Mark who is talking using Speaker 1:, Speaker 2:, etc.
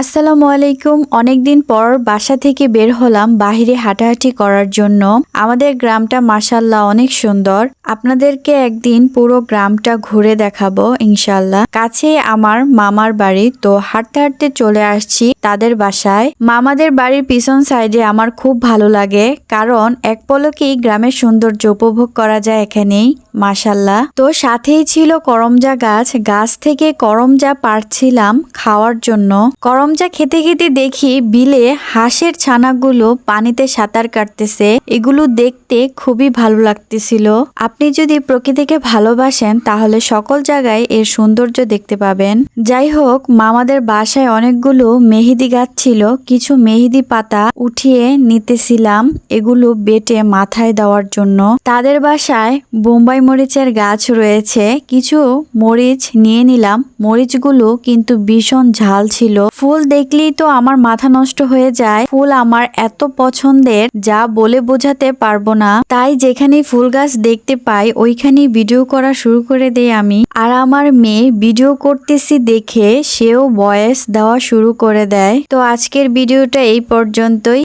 Speaker 1: আসসালামু আলাইকুম। অনেকদিন পর বাসা থেকে বের হলাম বাহিরে হাঁটাহাঁটি করার জন্য। আমাদের গ্রামটা মাসাল্লাহ অনেক সুন্দর। আপনাদেরকে একদিন পুরো গ্রামটা ঘুরে দেখাবো ইনশাল্লাহ কাছে আমার মামার বাড়ি, তো হাঁটতে হাঁটতে চলে আসছি তাদের বাসায়। মামাদের বাড়ির পিছন সাইডে আমার খুব ভালো লাগে, কারণ এক পলকেই গ্রামের সৌন্দর্য উপভোগ করা যায় এখানেই মাসাল্লাহ তো সাথেই ছিল করমজা গাছ। গাছ থেকে করমজা পারছিলাম খাওয়ার জন্য। করমজা খেতে খেতে দেখি বিলে হাঁসের ছানাগুলো পানিতে সাঁতার কাটতেছে। এগুলো দেখতে খুবই ভালো লাগতেছিল। আপনি যদি প্রকৃতিকে ভালোবাসেন, তাহলে সকল জায়গায় এর সৌন্দর্য দেখতে পাবেন। যাই হোক, মামাদের বাসায় অনেকগুলো মেহেদি গাছ ছিল। কিছু মেহেদি পাতা উঠিয়ে নিতেছিলাম এগুলো বেটে মাথায় দেওয়ার জন্য। তাদের বাসায় বোম্বাই মরিচের গাছ রয়েছে। কিছু মরিচ নিয়ে নিলাম। মরিচগুলো কিন্তু ভীষণ ঝাল ছিল। ফুল দেখলেই তো আমার মাথা নষ্ট হয়ে যায়। ফুল আমার এত পছন্দের, যা বলে বোঝাতে পারব না। তাই যেখানে ফুল গাছ দেখতে পাই, ওইখানেই ভিডিও করা শুরু করে দেই আমি। আর আমার মেয়ে ভিডিও করতেছি দেখে সেও ভয়েস দেওয়া শুরু করে দেয়। তো আজকের ভিডিওটা এই পর্যন্তই।